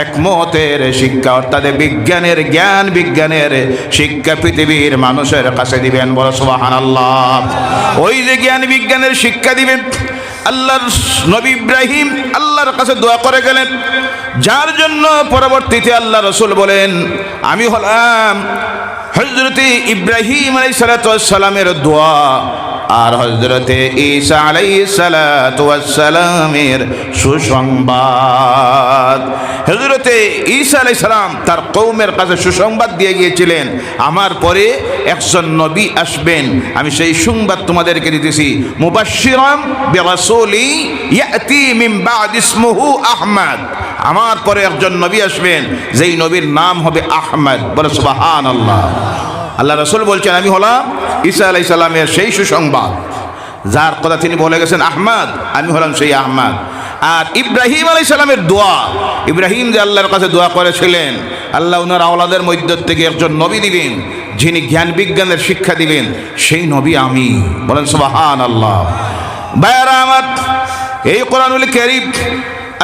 হেকমতের শিক্ষা, অর্থাৎ বিজ্ঞানের জ্ঞান, বিজ্ঞানের শিক্ষা পৃথিবীর মানুষের কাছে দিবেন। বড় সুবাহান আল্লাহ ওই যে জ্ঞান, বিজ্ঞানের শিক্ষা দিবেন, আল্লাহর নবী ইব্রাহিম আল্লাহর কাছে দোয়া করে গেলেন। যার জন্য পরবর্তীতে আল্লাহ রসুল বলেন, আমি হলাম হজরতে ইব্রাহিম আলাই সালামের দোয়া আর হজরতে ঈসা আলাই সালামের সুসংবাদ। হজরতে ঈসা আলাই সালাম তার কৌমের কাছে সুসংবাদ দিয়ে গিয়েছিলেন, আমার পরে একজন নবী আসবেন, আমি সেই সংবাদ তোমাদেরকে দিতেছি। মুবাশশিরাম বিরাসূলি ইয়াতি মিন বাদ আহমদ। আমার পরে একজন নবী আসবেন, যেই নবীর নাম হবে আহমদ। বলে সুবহানাল্লাহ। আল্লাহ রসুল বলছেন, আমি হলাম ঈসা আলাই সাল্লামের সেই সুসংবাদ, যার কথা তিনি বলে গেছেন, আহমদ, আমি হলাম সেই আহমদ। আর ইব্রাহিম আলাই সাল্লামের দোয়া, ইব্রাহিম যে আল্লাহর কাছে দোয়া করেছিলেন, আল্লাহ ওনার আওলাদের মধ্য থেকে একজন নবী দিবেন, যিনি জ্ঞান বিজ্ঞানের শিক্ষা দিবেন, সেই নবী আমি। বলেন সুবাহান আল্লাহ বায়ারা আমার, এই কোরআনুল কেরিম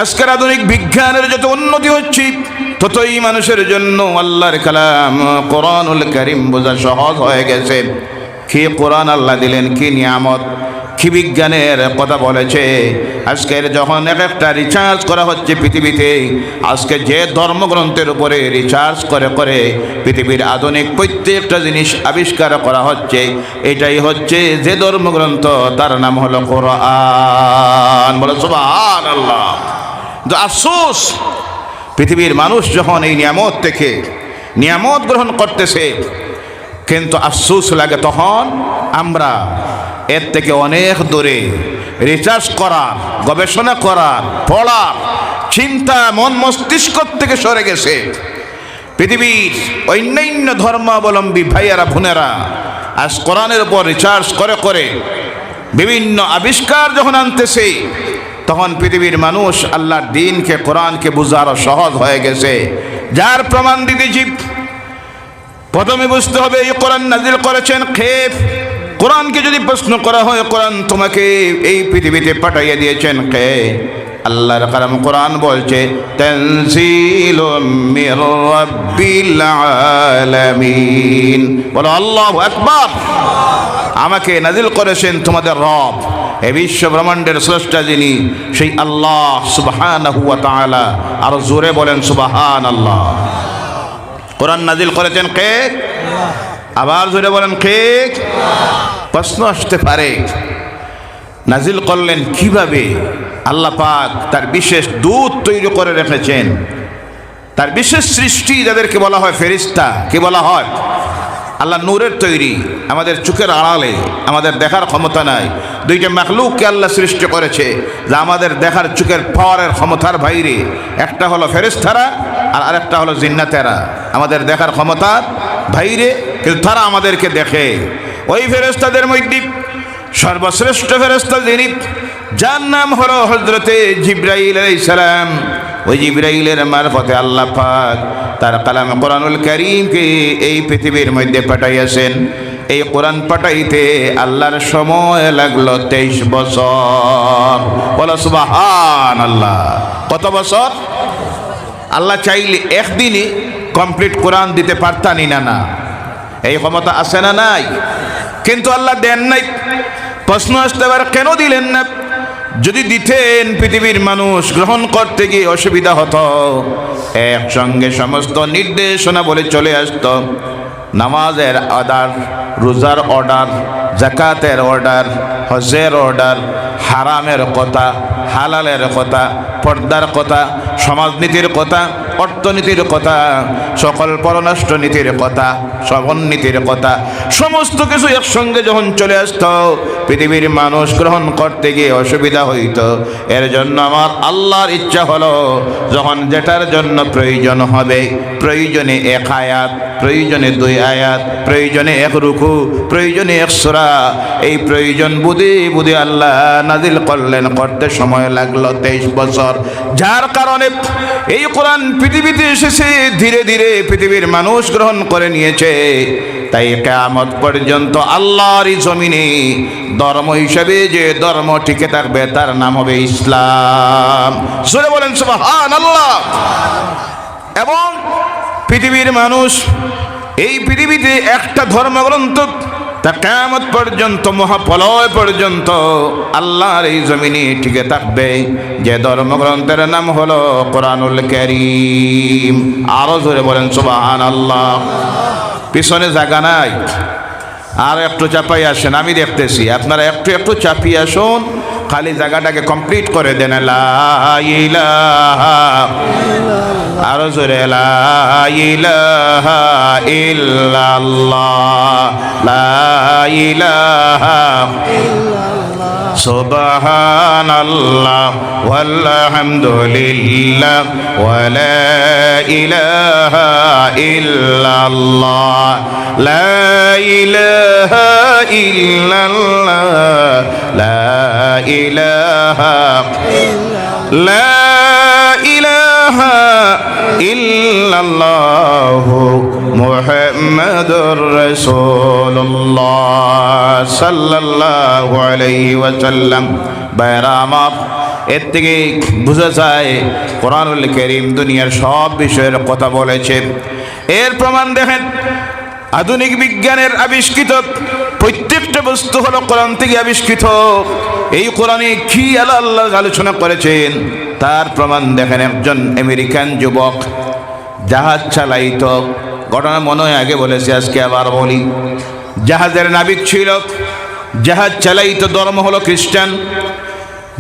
আজকের আধুনিক বিজ্ঞানের যত উন্নতি হচ্ছে ততই মানুষের জন্য আল্লাহর কালাম কোরআনুল করিম বোঝা সহজ হয়ে গেছে। কি কোরআন আল্লাহ দিলেন, কি নিয়ামত, কি বিজ্ঞানের কথা বলেছে। আজকের যখন এক একটা রিচার্জ করা হচ্ছে পৃথিবীতে, আজকে যে ধর্মগ্রন্থের উপরে রিচার্জ করে করে পৃথিবীর আধুনিক প্রত্যেকটা জিনিস আবিষ্কার করা হচ্ছে, এটাই হচ্ছে যে ধর্মগ্রন্থ, তার নাম হলো কোরআন। বলে সুবহান আল্লাহ আফসোস পৃথিবীর মানুষ যখন এই নিয়ামত থেকে নিয়ামত গ্রহণ করতেছে, কিন্তু আফসোস লাগে তখন আমরা এর থেকে অনেক দূরে রিসার্চ করার, গবেষণা করার, পড়ার, চিন্তা, মন মস্তিষ্ক থেকে সরে গেছে। পৃথিবীর অন্যান্য ধর্মাবলম্বী ভাইয়ারা, বোনেরা আজ কোরআনের উপর রিসার্চ করে করে বিভিন্ন আবিষ্কার যখন আনতেছে তখন পৃথিবীর মানুষ আল্লাহর দিনকে, কোরআনকে বুঝারও সহজ হয়ে গেছে। যার প্রমাণ দিতেছি, প্রথমে বুঝতে হবে, এই কোরআন নাজিল করেছেন খেপ। কোরআনকে যদি প্রশ্ন করা হয়, কোরআন তোমাকে এই পৃথিবীতে পাঠাইয়া দিয়েছেন কে আল্লাহর কালাম কোরআন বলছে আলামিন। বলো, আল্লাহু আকবার। আমাকে নাজিল করেছেন তোমাদের রব। এ বিশ্ব ব্রহ্মাণ্ডের স্রষ্টা যিনি, সেই আল্লাহ সুবহানাহু ওয়া তাআলা। আর জোরে বলেন সুবহান আল্লাহ কোরআন নাজিল করেছেন কে? আবার জোরে বলেন, কে? প্রশ্ন আসতে পারে। নাজিল করলেন কীভাবে? আল্লাহ পাক তার বিশেষ দূত তৈরি করে রেখেছেন। তার বিশেষ সৃষ্টি যাদেরকে বলা হয় ফেরিস্তা, কি বলা হয়? আল্লাহ নূরের তৈরি, আমাদের চোখের আড়ালে, আমাদের দেখার ক্ষমতা নাই। দুইটা মাখলুককে আল্লাহ সৃষ্টি করেছে, যা আমাদের দেখার চোখের পাওয়ারের ক্ষমতার বাইরে। একটা হলো ফেরেস্তারা আর আরেকটা হলো জিন্নাতেরা। আমাদের দেখার ক্ষমতার বাইরে কিন্তু তারা আমাদেরকে দেখে। ওই ফেরেস্তাদের মধ্যে সর্বশ্রেষ্ঠ ফেরেস্তা যিনি, যার নাম হলো হজরতে জিব্রাইল আলাইহিস সালাম। ওই জিব্রাইলের মারফতে আল্লাহ পাক তার কালাম কোরআনুল করিমকে এই পৃথিবীর মধ্যে পাঠাইয়াছেন। এই কোরআন পাঠাইতে আল্লাহর সময় লাগল তেইশ বছর। বলো সুবাহান আল্লাহ কত বছর? আল্লাহ চাইলে একদিনই কমপ্লিট কোরআন দিতে পারতানি না না। এই ক্ষমতা আছে না নাই? কিন্তু আল্লাহ দেন নাই। প্রশ্ন আসতে পারে, কেন দিলেন না? যদি দিতেন পৃথিবীর মানুষ গ্রহণ করতে গিয়ে অসুবিধা হতো। একসঙ্গে সমস্ত নির্দেশনা বলে চলে আসত। নামাজের আদার, রোজার অর্ডার জাকাতের অর্ডার হজের অর্ডার হারামের কথা, হালালের কথা, পর্দার কথা, সমাজনীতির কথা, অর্থনীতির কথা, সকল পররাষ্ট্র নীতির কথা নীতির কথা, সমস্ত কিছু একসঙ্গে যখন চলে আসত, পৃথিবীর মানুষ গ্রহণ করতে গিয়ে অসুবিধা হইত। এর জন্য আমার আল্লাহর ইচ্ছা হলো, যখন যেটার জন্য প্রয়োজন হবে, প্রয়োজনে এক আয়াত, প্রয়োজনে দুই আয়াত, প্রয়োজনে এক রুকু, প্রয়োজনে এক সোরা এই প্রয়োজন বুঝে বুঝে আল্লাহ নাজিল করলেন, করতে সময় লাগল তেইশ বছর। যার কারণে এই কোরআন পৃথিবীতে এসেছে, ধীরে ধীরে পৃথিবীর মানুষ গ্রহণ করে নিয়েছে। তাই কেয়ামত পর্যন্ত আল্লাহরই জমিনে ধর্ম হিসেবে যে ধর্ম টিকে থাকবে, তার নাম হবে ইসলাম। সুরে বলেন সুবহান আল্লাহ এবং পৃথিবীর মানুষ, এই পৃথিবীতে একটা ধর্মগ্রন্থ তা কেমত পর্যন্ত মহাপলয় পর্যন্ত আল্লাহর এই জমিনে টিকে থাকবে। যে ধর্মগ্রন্থের নাম হলো কোরআনুল করিম। আরও ধরে বলেন সুবাহান আল্লাহ পিছনে জায়গা নাই। আর একটু চাপাই আসেন, আমি দেখতেছি। আপনারা একটু একটু চাপিয়ে আসুন। খালি জায়গাটাকে কমপ্লিট করে দেন আরও জোরে ইল্লাল্লাহ। سبحان الله والحمد لله ولا إله إلا الله لا إله إلا الله لا إله لا إله ইলাহা ইল্লাল্লাহ মুহাম্মাদুর রাসূলুল্লাহ সাল্লাল্লাহু আলাইহি ওয়াসাল্লাম। বাইরাম এর থেকে বোঝা যায় কোরআনুল করিম দুনিয়ার সব বিষয়ের কথা বলেছে। এর প্রমাণ দেখেন, আধুনিক বিজ্ঞানের আবিষ্কৃত প্রত্যেকটা বস্তু হলো কোরআন থেকে আবিষ্কৃত। এই কোরআনে কি আল্লাহ আল্লাহ আলোচনা করেছেন? তার প্রমাণ দেখেন একজন আমেরিকান যুবক, জাহাজ চালাইত। ঘটনা মনে হয় আগে বলেছি, আজকে আবার বলি। জাহাজের নাবিক ছিল, জাহাজ চালাইত, ধর্ম হলো খ্রিস্টান।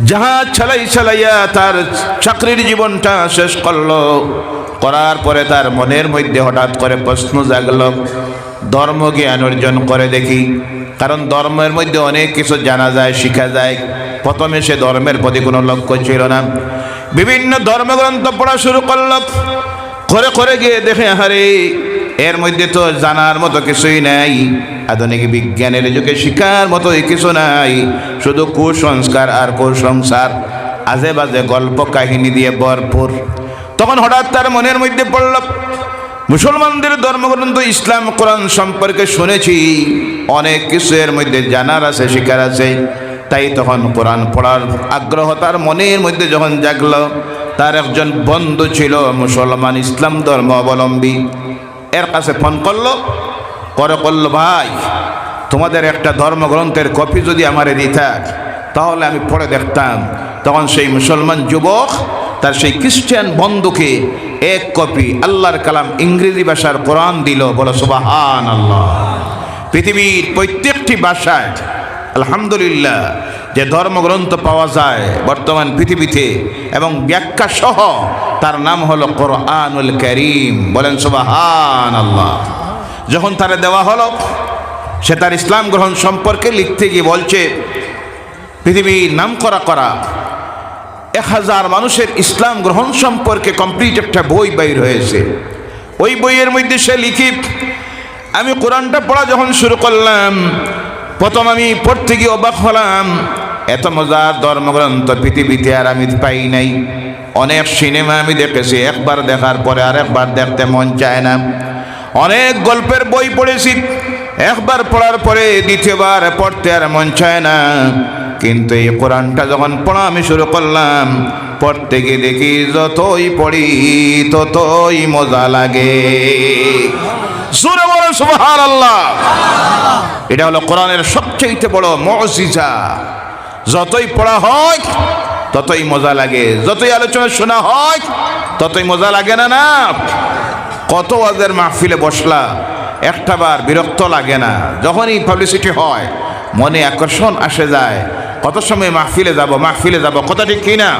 জাহাজ চালাই চালাইয়া তার চাকরির জীবনটা শেষ করল। করার পরে তার মনের মধ্যে হঠাৎ করে প্রশ্ন জাগলো ধর্ম জ্ঞান অর্জন করে দেখি। কারণ ধর্মের মধ্যে অনেক কিছু জানা যায়, শিখা যায়। প্রথমে সে ধর্মের প্রতি কোনো লক্ষ্য ছিল না। বিভিন্ন ধর্মগ্রন্থ পড়া শুরু করল। করে করে গিয়ে দেখে হারে এর মধ্যে তো জানার মতো কিছুই নাই। আধুনিক বিজ্ঞানের যুগে শিকার মতো কিছু নাই। শুধু কুসংস্কার আর কুসংসার আজে বাজে গল্প কাহিনী দিয়ে ভরপুর। তখন হঠাৎ তার মনের মধ্যে পড়ল মুসলমানদের ধর্মগ্রন্থ ইসলাম, কোরআন সম্পর্কে শুনেছি, অনেক কিছু এর মধ্যে জানার আছে, শিকার আছে। তাই তখন কোরআন পড়ার আগ্রহ তার মনের মধ্যে যখন জাগল, তার একজন বন্ধু ছিল মুসলমান ইসলাম ধর্ম অবলম্বী। এর কাছে ফোন করল করে করল ভাই, তোমাদের একটা ধর্মগ্রন্থের কপি যদি আমারে দিতাক তাহলে আমি পড়ে দেখতাম। তখন সেই মুসলমান যুবক, তার সেই খ্রিস্টান বন্ধুকে এক কপি আল্লাহর কালাম ইংরেজি ভাষার কোরআন দিল, বলো সুবাহান আল্লাহ পৃথিবীর প্রত্যেকটি ভাষায়, আলহামদুলিল্লাহ, যে ধর্মগ্রন্থ পাওয়া যায় বর্তমান পৃথিবীতে এবং ব্যাখ্যা সহ, তার নাম হলো কোরআনুল করিম, বলেন সুবাহান আল্লাহ যখন তারা দেওয়া হলো, সে তার ইসলাম গ্রহণ সম্পর্কে লিখতে গিয়ে বলছে, পৃথিবীর নাম করা করা এক হাজার মানুষের ইসলাম গ্রহণ সম্পর্কে কমপ্লিট একটা বই বাইর হয়েছে। ওই বইয়ের মধ্যে সে লিখি, আমি কোরআনটা পড়া যখন শুরু করলাম, প্রথম আমি পড়তে গিয়ে অবাক হলাম, এত মজার ধর্মগ্রন্থ পৃথিবীতে আর আমি পাই নাই। অনেক সিনেমা আমি দেখেছি, একবার দেখার পরে আর একবার দেখতে মন চায় না। অনেক গল্পের বই পড়েছি, একবার পড়ার পরে দ্বিতীয়বার পড়তে আর মন চায় না। কিন্তু এই কোরআনটা যখন পড়া আমি শুরু করলাম, পড়তে গিয়ে দেখি যতই পড়ি ততই মজা লাগে। আল্লাহ এটা হলো কোরআনের সবচেয়ে বড় মজিজা। যতই পড়া হয়, ততই মজা লাগে। যতই আলোচনা শোনা হয়, ততই মজা লাগে না না? কত ওয়াজের মাহফিলে বসলা, একটা বার বিরক্ত লাগে না। যখনই পাবলিসিটি হয় মনে আকর্ষণ আসে যায়। কত সময় মাহফিলে যাব মাহফিলে যাব, কথা ঠিক কি না?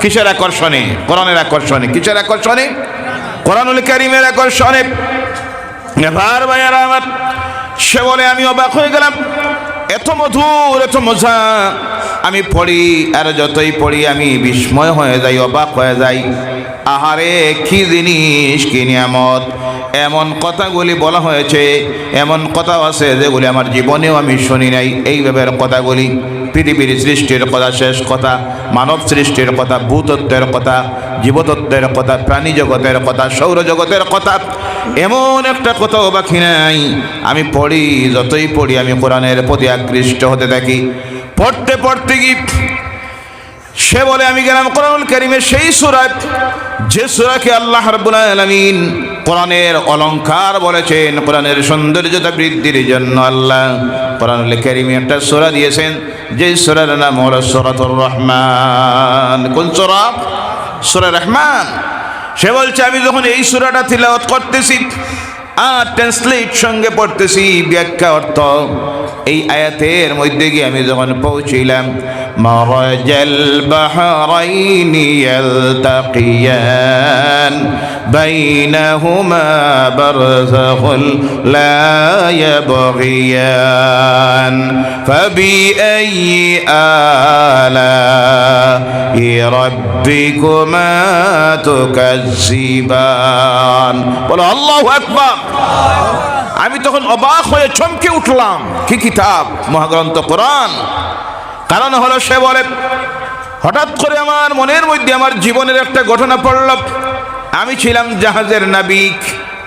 কিসের আকর্ষণে? কোরআনের আকর্ষণে। কিসের আকর্ষণে? কোরআনুল কারিমের আকর্ষণে। এবার ভাইয়ারা আমার, সে বলে আমি অবাক হয়ে গেলাম। এত মধুর, এত মজা। আমি পড়ি, আর যতই পড়ি আমি বিস্ময় হয়ে যাই, অবাক হয়ে যাই। আহারে, কি জিনিস, কি নিয়ামত। এমন কথাগুলি বলা হয়েছে, এমন কথা আছে যেগুলি আমার জীবনেও আমি শুনি নাই। এইভাবে কথাগুলি পৃথিবীর সৃষ্টির কথা, শেষ কথা, মানব সৃষ্টির কথা, ভূতত্ত্বের কথা, জীবতত্ত্বের কথা, প্রাণী জগতের কথা সৌরজগতের কথা, এমন একটা কথাও বাকি নাই। আমি পড়ি, যতই পড়ি, আমি কোরআনের প্রতি আকৃষ্ট হতে থাকি। পড়তে পড়তে কি সে বলে, আমি গেলাম কোরআনুল করিমের সেই সুরাত, যে সুরাকে আল্লাহ রাব্বুল আলামিন কোরআনের অলঙ্কার বলেছেন, কোরআনের সৌন্দর্যতা বৃদ্ধির জন্য আল্লাহ কোরআনুল কারিমে একটা সোরা দিয়েছেন, যে সোরার নাম হল সোরাতুর রহমান। কোন সোরা? সোরা রহমান। সে বলছে, আমি যখন এই সুরাটা তিলাওয়াত করতেছি, আর ট্রান্সলেট সঙ্গে পড়তেছি, ব্যাখ্যা অর্থ এই আয়াতের মধ্যে গিয়ে আমি যখন পৌঁছিলাম, মরজাল বাহরাইনি ইয়ালতাকিয়ান বাইনাহুমা বারযাখুল লা ইয়াবগিয়ান ফাবিআইয়ি আলাই রাব্বিকুমা তুকাজ্জিবান। বলো, আল্লাহু আকবার। আমি তখন অবাক হয়ে চমকে উঠলাম। কি কিতাব? মহাগ্রন্থ, কোরআন। কারণ হলো সে বলে, হঠাৎ করে আমার মনের মধ্যে আমার জীবনের একটা ঘটনা পড়ল। আমি ছিলাম জাহাজের নাবিক।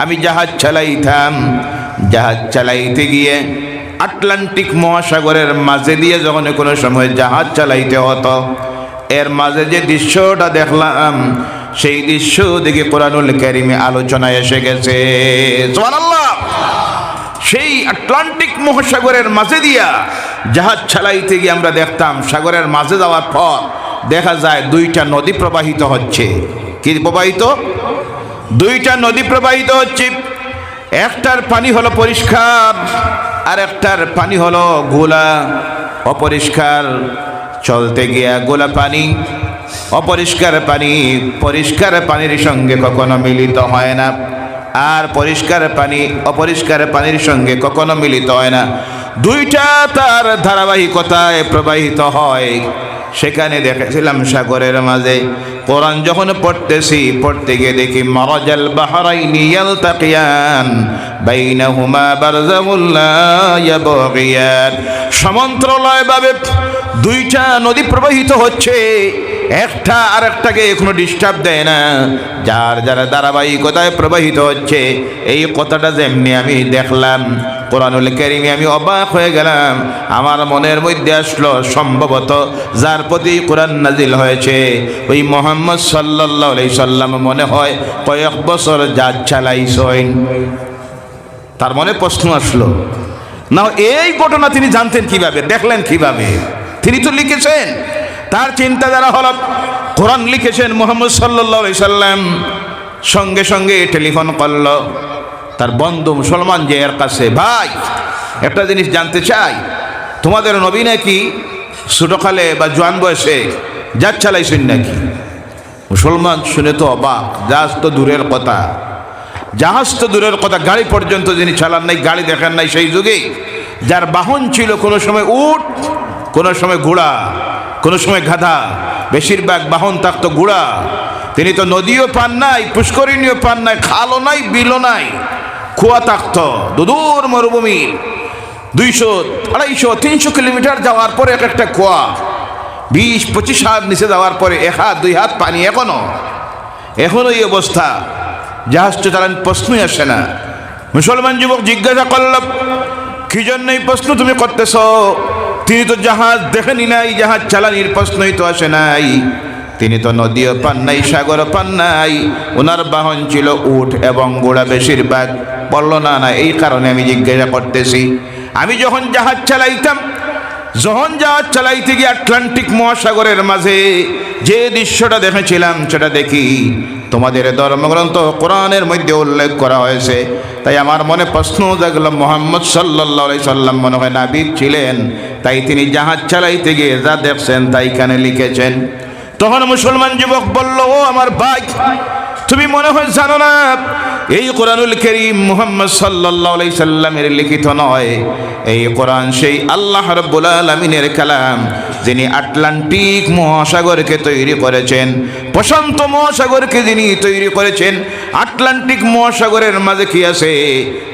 আমি জাহাজ চালাইতাম। জাহাজ চালাইতে গিয়ে আটলান্টিক মহাসাগরের মাঝে দিয়ে যখন কোনো সময় জাহাজ চালাইতে হতো, এর মাঝে যে দৃশ্যটা দেখলাম, সেই দৃশ্য দেখে কোরআনুল কারিমে আলোচনায় এসে গেছে। সেই আটলান্টিক মহাসাগরের মাঝে দিয়া জাহাজ চালাইতে গিয়ে আমরা দেখতাম সাগরের মাঝে যাওয়ার পর দেখা যায় দুইটা নদী প্রবাহিত হচ্ছে। কি প্রবাহিত? দুইটা নদী প্রবাহিত হচ্ছে। একটার পানি হলো পরিষ্কার, আর একটার পানি হলো গোলা অপরিষ্কার। চলতে গিয়া গোলা পানি, অপরিষ্কার পানি, পরিষ্কার পানির সঙ্গে কখনো মিলিত হয় না। আর পরিষ্কার পানি, অপরিষ্কার পানির সঙ্গে কখনো মিলিত হয় না। দুইটা তার ধারাবাহিকতায় প্রবাহিত হয়। সেখানে দেখেছিলাম সাগরের মাঝে। কোরআন যখন পড়তেছি, পড়তে গিয়ে দেখি মারাজাল বাহরাইনি ইয়ালতাকিয়ান, বাইনাহুমা বারযাখুল লা ইয়াবগিয়ান। সমান্তরালয়ভাবে দুইটা নদী প্রবাহিত হচ্ছে। একটা আর একটাকে কোনো ডিস্টার্ব দেয় না। যার যারা ধারাবাহিকতায় প্রবাহিত হচ্ছে, এই কথাটা যেমনি আমি দেখলাম, কোরআনুল কারিমে আমি অবাক হয়ে গেলাম। আমার মনের মধ্যে আসলো সম্ভবত যার প্রতি কোরআন নাজিল হয়েছে। ওই মোহাম্মদ সাল্লাহ সাল্লাম মনে হয় কয়েক বছর জাজ চালাইছেন। তার মনে প্রশ্ন আসলো না এই ঘটনা তিনি জানতেন কীভাবে? দেখলেন কীভাবে? তিনি তো লিখেছেন তার চিন্তাধারা হল, কোরআন লিখেছেন মোহাম্মদ সাল্লাহ সাল্লাম, সঙ্গে সঙ্গে টেলিফোন করল, তার বন্ধু মুসলমান যে এর কাছে, ভাই, একটা জিনিস জানতে চাই, তোমাদের নবী নাকি ছোটকালে বা জোয়ান বয়সে যার চালাইছেন নাকি? মুসলমান শুনে তো অবাক, জাহাজ তো দূরের কথা, জাহাজ তো দূরের কথা, গাড়ি পর্যন্ত যিনি চালান নাই, গাড়ি দেখান নাই সেই যুগে, যার বাহন ছিল কোনো সময় উট, কোনো সময় ঘোড়া কোনো সময় গাধা, বেশিরভাগ বাহন থাকতো গুড়া তিনি তো নদীও পান নাই, পুষ্করিণীও পান নাই, খালও নাই, বিলও নাই কুয়া থাকতো দুদূর মরুভূমি। দুইশো, আড়াইশো, তিনশো কিলোমিটার যাওয়ার পরে এক একটা কুয়া বিশ, পঁচিশ হাত নিচে যাওয়ার পরে এক হাত, দুই হাত পানি এখনও। এখনও এই অবস্থা। জাহাজ তো চালান প্রশ্নই আসে না। মুসলমান যুবক জিজ্ঞাসা করল, কি জন্য এই প্রশ্ন তুমি করতেছ? তিনি তো জাহাজ দেখেনি নাই, জাহাজ চালানির প্রশ্নই তো আসে নাই। তিনি তো নদীও পান নাই সাগর পান নাই। ওনার বাহন ছিল উঠ এবং গোড়া বেশিরভাগ। বলল, না না, এই কারণে আমি জিজ্ঞাসা করতেছি। আমি যখন জাহাজ চালাইতাম, যখন জাহাজ চালাইতে গিয়ে আটলান্টিক মহাসাগরের মাঝে যে দৃশ্যটা দেখেছিলাম, সেটা দেখি তোমাদের ধর্মগ্রন্থ কোরআনের মধ্যে উল্লেখ করা হয়েছে। তাই আমার মনে প্রশ্ন জাগলো, মোহাম্মদ সাল্লাহ সাল্লাম মনে হয় নাবিক ছিলেন। তাই তিনি জাহাজ চালাইতে গিয়ে যা দেখছেন তাই কানে লিখেছেন, তখন মুসলমান যুবক বলল, ও আমার ভাই, তুমি মনে হয় জানো না এই কোরআনুল করিম মুহাম্মদ সাল্লাহ সাল্লামের লিখিত নয়। এই কোরআন সেই আল্লাহ রব্বুল আলমিনের কালাম, যিনি আটলান্টিক মহাসাগরকে তৈরি করেছেন, প্রশান্ত মহাসাগরকে যিনি তৈরি করেছেন, আটলান্টিক মহাসাগরের মাঝে কি আছে?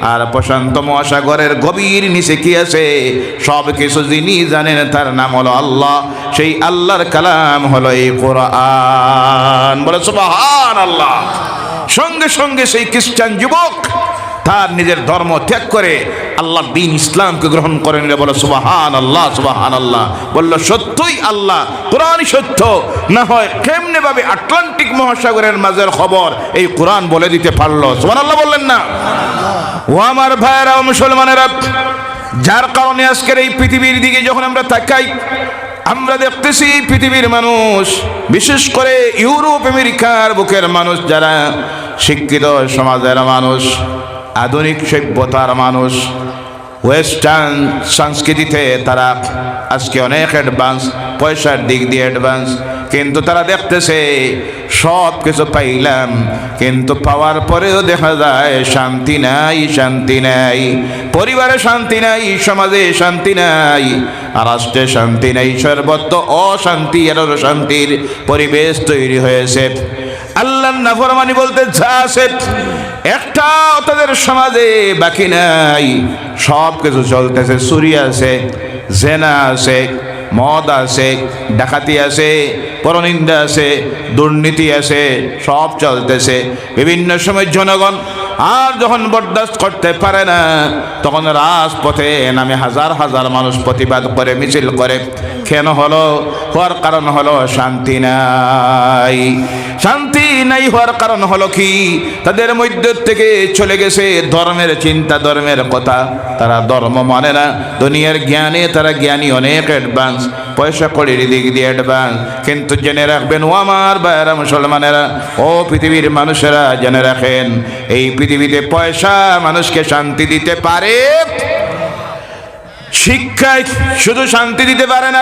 আর প্রশান্ত মহাসাগরের গভীর নিচে কি আছে? সব কিছু যিনি জানেন তার নাম হলো আল্লাহ। সেই আল্লাহর কালাম হলো এই কোরআন। বলে সুবহান আল্লাহ সঙ্গে সঙ্গে সেই খ্রিস্টান যুবক তার নিজের ধর্ম ত্যাগ করে আল্লাহ দিন ইসলামকে গ্রহণ করে নিলে বলো সুবাহান আল্লাহ সুবাহান আল্লাহ বলল, সত্যই আল্লাহ, কোরআনই সত্য। না হয় কেমনে ভাবে আটলান্টিক মহাসাগরের মাঝের খবর এই কোরআন বলে দিতে পারল? সুবান আল্লাহ বললেন না। ও আমার ভাইয়েরা মুসলমানেরা, যার কারণে আজকের এই পৃথিবীর দিকে যখন আমরা তাকাই আমরা দেখতেছি পৃথিবীর মানুষ, বিশেষ করে ইউরোপ, আমেরিকার বুকের মানুষ যারা শিক্ষিত সমাজের মানুষ, আধুনিক সভ্যতার মানুষ ওয়েস্টার্ন সংস্কৃতিতে তারা আজকে অনেক অ্যাডভান্স পয়সার দিক দিয়ে অ্যাডভান্স কিন্তু তারা দেখতেছে সব কিছু পাইলাম, কিন্তু পাওয়ার পরেও দেখা যায় শান্তি নাই শান্তি নাই। পরিবারে শান্তি নাই, সমাজে শান্তি নাই রাষ্ট্রে শান্তি নাই, সর্বত্র অশান্তি আর শান্তির পরিবেশ তৈরি হয়েছে। আল্লাহ নাফরমানি বলতে যা আছে, একটা তাদের সমাজে বাকি নাই। সব কিছু চলতেছে, চুরি আছে, জেনা আছে। মদ আছে, ডাকাতি আছে, পরনিন্দা আছে, দুর্নীতি আছে, সব চলতেছে। বিভিন্ন সময় জনগণ আর যখন বরদাস্ত করতে পারে না, তখন রাজপথে নামে হাজার হাজার মানুষ প্রতিবাদ করে, মিছিল করে। কেন হলো? হওয়ার কারণ হলো শান্তি নাই। শান্তি নাই হওয়ার কারণ হলো কি? তাদের মধ্যে থেকে চলে গেছে ধর্মের চিন্তা, ধর্মের কথা। তারা ধর্ম মানে না। দুনিয়ার জ্ঞানে তারা জ্ঞানী অনেক অ্যাডভান্স পয়সা কড়ির দিক দিয়ে অ্যাডভান্স কিন্তু জেনে রাখবেন, ও আমার বাইরা মুসলমানেরা, ও পৃথিবীর মানুষেরা জেনে রাখেন, এই পৃথিবীতে পয়সা মানুষকে শান্তি দিতে পারে, শিক্ষায় শুধু শান্তি দিতে পারে না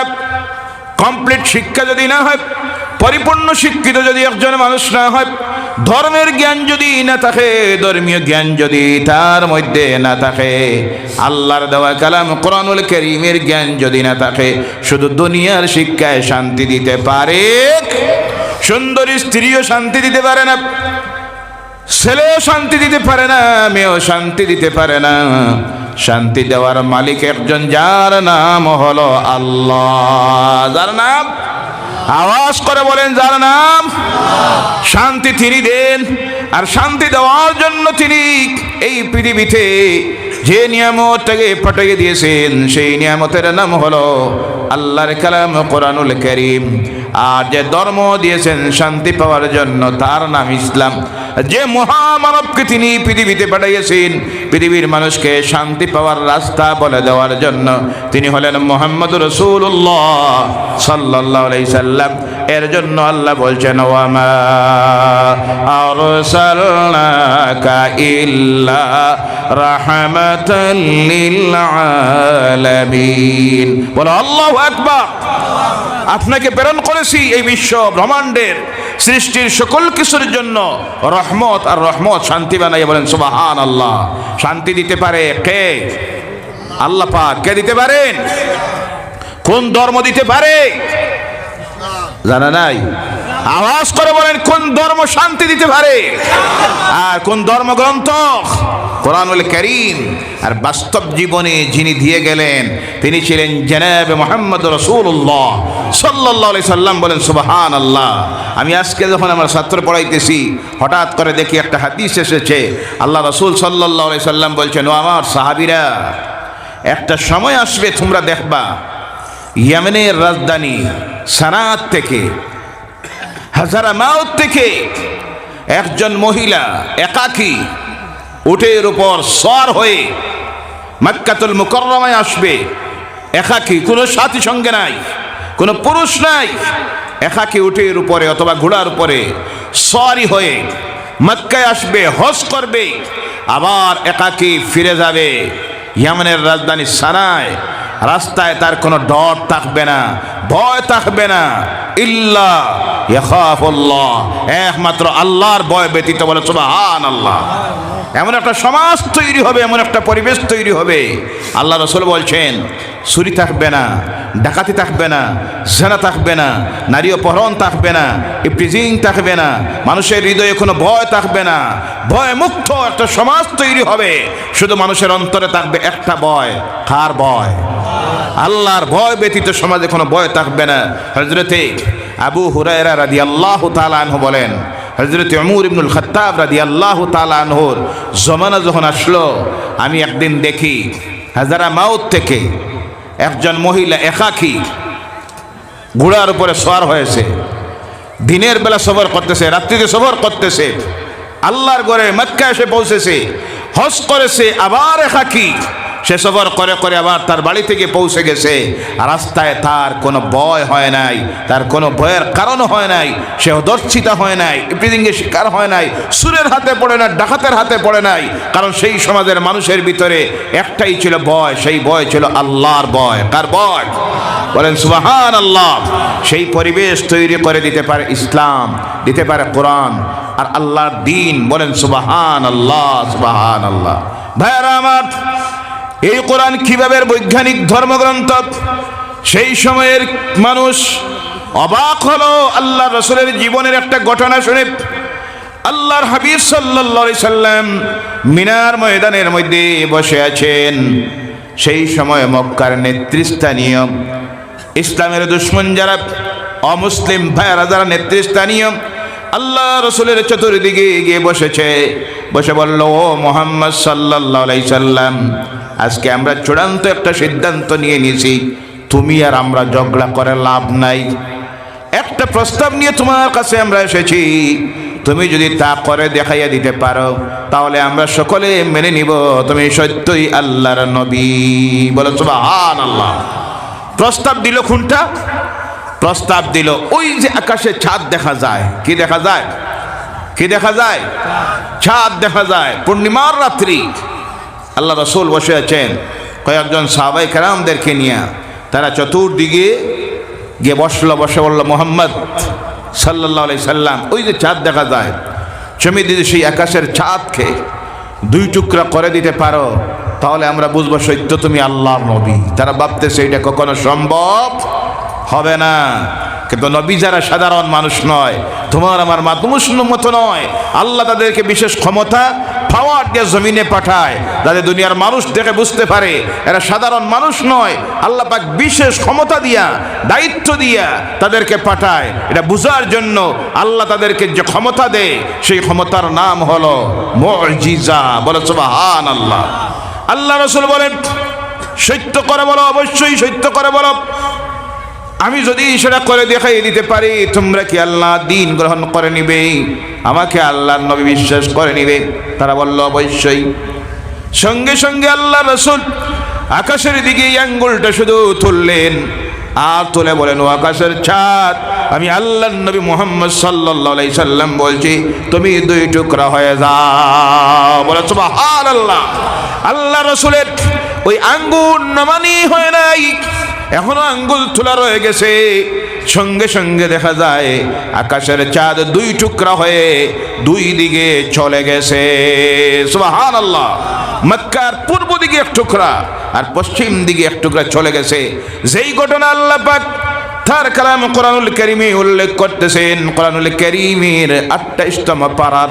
কমপ্লিট শিক্ষা যদি না হয় পরিপূর্ণ শিক্ষিত যদি একজন মানুষ না হয়, ধর্মের জ্ঞান যদি না থাকে, ধর্মীয় জ্ঞান যদি তার মধ্যে না থাকে, আল্লাহর দেওয়া কালাম কোরআনুল করিমের জ্ঞান যদি না থাকে, শুধু দুনিয়ার শিক্ষায় শান্তি দিতে পারে সুন্দরী স্ত্রীও শান্তি দিতে পারে না, ছেলেও শান্তি দিতে পারে না, মেয়েও শান্তি দিতে পারে না। শান্তি দেওয়ার মালিক একজন, যার নাম হলো আল্লাহ। যার নাম? আওয়াজ করে বলেন, যার নাম শান্তি তিনি দেন, আর শান্তি দেওয়ার জন্য তিনি এই পৃথিবীতে যে নিয়ামতটাকে পাঠিয়ে দিয়েছেন, সেই নিয়ামতের নাম হলো আল্লাহর কালাম কোরআনুল করিম। আর যে ধর্ম দিয়েছেন শান্তি পাওয়ার জন্য তার নাম ইসলাম। যে মহামানবকে তিনি পৃথিবীতে পাঠিয়েছেন, পৃথিবীর মানুষকে শান্তি পাওয়ার রাস্তা বলে দেওয়ার জন্য তিনি হলেন মোহাম্মদ রসুল্লাহ সাল্লাহ এর জন্য আল্লাহ বলছেন, ওয়ামা বলো, আল্লাহু আকবার। আপনাকে প্রেরণ করেছি এই বিশ্ব ব্রহ্মাণ্ডের সৃষ্টির সকল কিছুর জন্য। রহমত আর রহমত শান্তি বানাই, বলেন সুবাহান আল্লাহ শান্তি দিতে পারে কে? আল্লাহ পাক। কে দিতে পারেন? কোন ধর্ম দিতে পারে? জানা নাই? আওয়াজ করে বলেন, কোন ধর্ম শান্তি দিতে পারে? আর কোন ধর্মগ্রন্থ? কোরআনুল করিম আর বাস্তব জীবনে যিনি দিয়ে গেলেন, তিনি ছিলেন জেনাবে মোহাম্মদ রসুল্লাহ সাল্লাহ সাল্লাম বলেন সুবাহান আল্লাহ আমি আজকে যখন আমার ছাত্র পড়াইতেছি, হঠাৎ করে দেখি একটা হাদিস এসেছে। আল্লাহ রসুল সাল্লাহ সাল্লাম বলছেন, ও আমার সাহাবিরা, একটা সময় আসবে তোমরা দেখবা, ইয়েমেনের রাজধানী সানাত থেকে, হাজারা মাউত থেকে একজন মহিলা একাকী উটের উপর সর হয়ে মাক্কাতুল মুকরমায় আসবে। একাকি কোনো সাথী সঙ্গে নাই, কোনো পুরুষ নাই। একাকি উটের উপরে অথবা ঘোড়ার উপরে সরি হয়ে মক্কায় আসবে, হজ করবে। আবার একাকি ফিরে যাবে। ইয়ামানের রাজধানী সানায় রাস্তায় তার কোনো ডর থাকবে না, ভয় থাকবে না। ইল্লা ইয়াখাফুল্লাহ, একমাত্র আল্লাহর ভয় ব্যতীত বলে সুবহান আল্লাহ এমন একটা সমাজ তৈরি হবে, এমন একটা পরিবেশ তৈরি হবে। আল্লাহ রসুল বলছেন চুরি থাকবে না, ডাকাতি থাকবে না, জেনা থাকবে না, নারী অপহরণ থাকবে না ইপ্রিজিং থাকবে না, মানুষের হৃদয়ে কোনো ভয় থাকবে না ভয় মুক্ত একটা সমাজ তৈরি হবে। শুধু মানুষের অন্তরে থাকবে একটা ভয়, কার ভয়? আল্লাহর ভয় ব্যতীত সমাজে কোনো ভয় থাকবে না। হজরতে আবু হুরায়রা রাদি আল্লাহ তালাহ বলেন হজরত অমুর ইবনুল খত্তাব রাদি আল্লাহ তালানহর জমানা যখন আসলো, আমি একদিন দেখি হাজারা মাউত থেকে একজন মহিলা একাকি ঘোড়ার উপরে সোয়ার হয়েছে, দিনের বেলা সফর করতেছে, রাত্রিতে সফর করতেছে, আল্লাহর ঘরে মক্কা এসে পৌঁছেছে হস করেছে, আবার একাকি। সে সফর করে করে আবার তার বাড়ি থেকে পৌঁছে গেছে। রাস্তায় তার কোনো ভয় হয় নাই, তার কোনো ভয়ের কারণ হয় নাই সে দর্শিতা হয় নাই ইপিদিঙ্গে শিকার হয় নাই, সুরের হাতে পড়ে না, ডাকাতের হাতে পড়ে নাই। কারণ সেই সমাজের মানুষের ভিতরে একটাই ছিল ভয়, সেই ভয় ছিল আল্লাহর ভয়। কার ভয়? বলেন সুবাহান আল্লাহ সেই পরিবেশ তৈরি করে দিতে পারে ইসলাম, দিতে পারে কোরআন আর আল্লাহর দিন। বলেন সুবাহান আল্লাহ সুবাহান আল্লাহ ভাইয়ারা আমার এই কোরআন কীভাবে বৈজ্ঞানিক ধর্মগ্রন্থ? সেই সময়ের মানুষ অবাক হলো আল্লাহ রসুলের জীবনের একটা ঘটনা শুনে। আল্লাহর হাবিব সাল্লাল্লাহু সাল্লাম মিনার ময়দানের মধ্যে বসে আছেন। সেই সময় মক্কার নেতৃস্থানীয় ইসলামের দুশ্মন যারা, অমুসলিম ভাইয়ারা যারা নেতৃস্থানীয়, আল্লাহ রসুলের চতুর্দিকে গিয়ে বসেছে। বসে বলল, ও মোহাম্মদ সাল্লাহ সাল্লাম আজকে আমরা চূড়ান্ত একটা সিদ্ধান্ত নিয়ে নিয়েছি, তুমি আর আমরা ঝগড়া করে লাভ নাই। একটা প্রস্তাব নিয়ে তোমার কাছে আমরা এসেছি, তুমি যদি তা করে দেখাইয়া দিতে পারো, তাহলে আমরা সকলে মেনে নিব, তুমি সত্যই আল্লাহর নবী। বলো সুবহান আল্লাহ প্রস্তাব দিল খুনটা প্রস্তাব দিল ওই যে আকাশে ছাদ দেখা যায়। কি দেখা যায়? কি দেখা যায়? ছাদ দেখা যায়। পূর্ণিমার রাত্রি। আল্লাহ রসুল বসে আছেন। কয়েকজন সাহাবাই কেরামদেরকে নিয়ে তারা চতুর্দিকে গিয়ে বসল, বসে বলল, মোহাম্মদ সাল্লাহ আলাই সাল্লাম, ওই যে চাঁদ দেখা যায় চমি দিদি সেই আকাশের চাঁদকে দুই টুকরা করে দিতে পারো, তাহলে আমরা বুঝব সত্য তুমি আল্লাহ নবী। তারা ভাবতেছে, এটা কখনো সম্ভব হবে না। কিন্তু নবী যারা সাধারণ মানুষ নয়, তোমার আমার মানুষ মতো নয়। আল্লাহ তাদেরকে বিশেষ ক্ষমতা পাওয়ার দিয়ে জমিনে পাঠায়, যাতে দুনিয়ার মানুষ দেখে বুঝতে পারে, এরা সাধারণ মানুষ নয়। আল্লাহ পাক বিশেষ ক্ষমতা দিয়া, দায়িত্ব দিয়া তাদেরকে পাঠায়। এটা বুঝার জন্য আল্লাহ তাদেরকে যে ক্ষমতা দেয়, সেই ক্ষমতার নাম হলো মজিজা। বলে সুবাহান আল্লাহ আল্লাহ রসুল বলেন, সত্য করে বলো, অবশ্যই সত্য করে বলো। আমি যদি সেটা করে দেখাই দিতে পারি, তোমরা কি আল্লাহ দিন গ্রহণ করে নিবে? আমাকে আল্লাহর নবী বিশ্বাস করে নিবে। তারা বলল, অবশ্যই। সঙ্গে সঙ্গে আল্লাহ রসুল আকাশের দিকে আঙ্গুলটা শুধু তুললেন আর তুলে বলেন, ও আকাশের ছাদ, আমি আল্লাহ নবী মোহাম্মদ সাল্লাই সাল্লাম বলছি, তুমি দুই টুকরা হয়ে যাও। বলে আল্লাহ আল্লাহ রসুলের ওই আঙ্গুল নামানি হয় নাই। এখনও আঙ্গুল তোলা রয়ে গেছে। সঙ্গে সঙ্গে দেখা যায়, আকাশের চাঁদ দুই টুকরা হয়ে দুই দিকে চলে গেছে। সুবাহান আল্লাহ মক্কার পূর্ব দিকে এক টুকরা আর পশ্চিম দিকে এক টুকরা চলে গেছে। যেই ঘটনা আল্লাহ পাক তার কালাম কোরআনুল করিমে উল্লেখ করতেছেন। কোরআনুল করিমের আটটাইশতম পাড়ার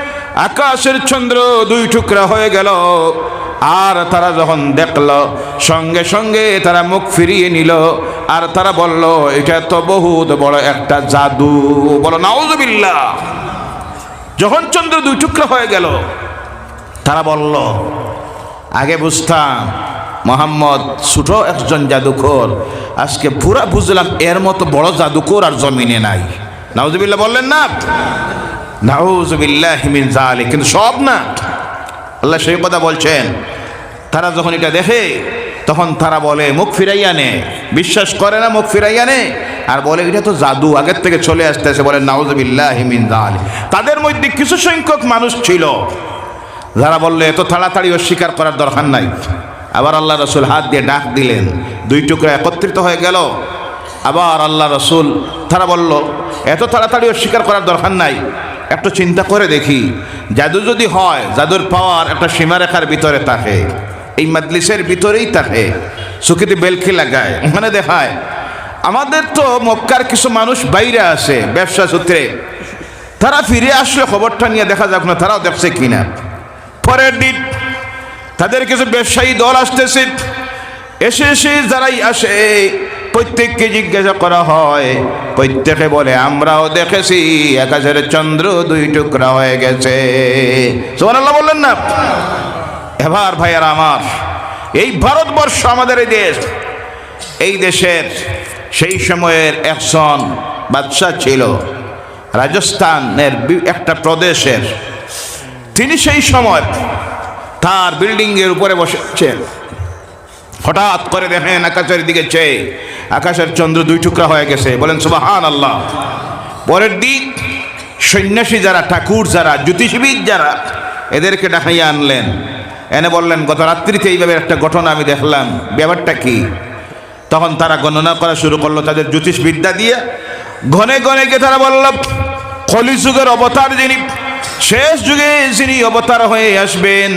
আকাশের চন্দ্র দুই টুকরা হয়ে গেল। আর তারা যখন দেখল, সঙ্গে সঙ্গে তারা মুখ ফিরিয়ে নিল। আর তারা বলল, এটা তো বহুত বড় একটা জাদু। বলো, নাউজুবিল্লাহ। যখন চন্দ্র দুই টুকরা হয়ে গেল, তারা বলল, আগে বুঝতাম, মোহাম্মদ, ছোট একজন জাদুকর আজকে পুরা বুঝলাম, এর মতো বড় জাদুকর আর জমিনে নাই। নাউজুবিল্লাহ বললেন না। জালিক কিন্তু সব না। আল্লাহ সেই কথা বলছেন। তারা যখন এটা দেখে, তখন তারা বলে, মুখ ফিরাইয়া নে। বিশ্বাস করে না, মুখ ফিরাইয়া নে। আর বলে, এটা তো জাদু, আগের থেকে চলে আসতেছে। বলে নাউজুবিল্লাহ মিন জালিক তাদের মধ্যে কিছু সংখ্যক মানুষ ছিল। যারা বললে, এত তাড়াতাড়ি অস্বীকার করার দরকার নাই। আবার আল্লাহ রসুল হাত দিয়ে ডাক দিলেন। দুই টুকরা একত্রিত হয়ে গেল। আবার আল্লাহ রসুল, তারা বলল, এত তাড়াতাড়ি অস্বীকার করার দরকার নাই। একটু চিন্তা করে দেখি। জাদু যদি হয়, জাদুর পাওয়ার একটা সীমারেখার ভিতরে থাকে। এই মাদলিসের ভিতরেই থাকে। চুকিতে বেলকি লাগায়। ওখানে দেখায়, আমাদের তো মক্কার কিছু মানুষ বাইরে আছে ব্যবসা সূত্রে। তারা ফিরে আসলে খবরটা নিয়ে দেখা যাক না, তারাও দেখছে কিনা। পরের দিন তাদের কিছু ব্যবসায়ী দল আসতেছে। এসে এসে যারাই আসে, প্রত্যেককে জিজ্ঞাসা করা হয়, প্রত্যেকে বলে, আমরাও দেখেছি, আকাশের চন্দ্র দুই টুকরা হয়ে গেছে। সোমানাল্লাহ বললেন না? এবার ভাইয়ার আমার, এই ভারতবর্ষ আমাদের এই দেশ, এই দেশের সেই সময়ের একজন বাদশাহ ছিল, রাজস্থানের একটা প্রদেশের, তিনি সেই সময় তার বিল্ডিংয়ের উপরে বসেছেন হঠাৎ করে দেখেন আকাশের দিকে চেয়ে, আকাশের চন্দ্র দুই টুকরা হয়ে গেছে। বলেন সুবাহান আল্লাহ পরের দিক, সন্ন্যাসী যারা, ঠাকুর যারা, জ্যোতিষবিদ যারা, এদেরকে ডাকাইয়া আনলেন। এনে বললেন, গত রাত্রিতে এইভাবে একটা ঘটনা আমি দেখলাম। ব্যাপারটা কি? তখন তারা গণনা করা শুরু করল তাদের জ্যোতিষবিদ্যা দিয়ে। ঘনে ঘনে গিয়ে তারা বলল, কলিযুগের অবতার যিনি, শেষ যুগে যিনি অবতার হয়ে আসবেন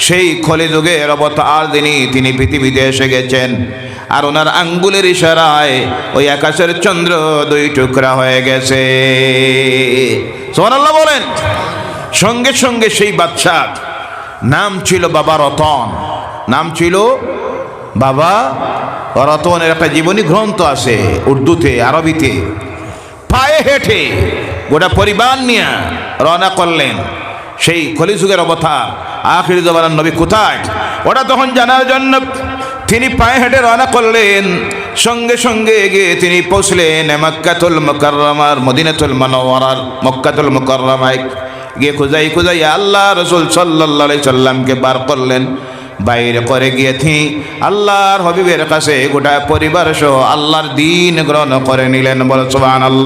সেই কলিযুগের অবতার যিনি তিনি পৃথিবীতে এসে গেছেন। আর ওনার আঙ্গুলের ইশারায় ওই আকাশের চন্দ্র দুই টুকরা হয়ে গেছে। সোহানাল্লাহ বলেন, সঙ্গে সঙ্গে সেই বাচ্চা নাম ছিল বাবা রতন। নাম ছিল বাবা রতনের একটা জীবনী গ্রন্থ আছে উর্দুতে, আরবিতে। পায়ে হেঁটে গোটা পরিবার নিয়ে রওনা করলেন। সেই কলিযুগের অবতার। আখির জবানার নবী কোথায়? ওটা তখন জানার জন্য তিনি পায়ে হেঁটে রওনা করলেন। সঙ্গে সঙ্গে গিয়ে তিনি পৌঁছলেন মক্কাতুল মুকাররমার, মদিনাতুল মানওয়ারার, মক্কাতুল মুকাররমায়। গিয়ে খুঁজাই খুঁজাই আল্লাহ রসুল সাল্লাহ সাল্লামকে বার করলেন। বাইরে করে গিয়ে তিনি আল্লাহর হবিবের কাছে গোটা পরিবার সহ আল্লাহর দিন গ্রহণ করে নিলেন। বল আল্লাহ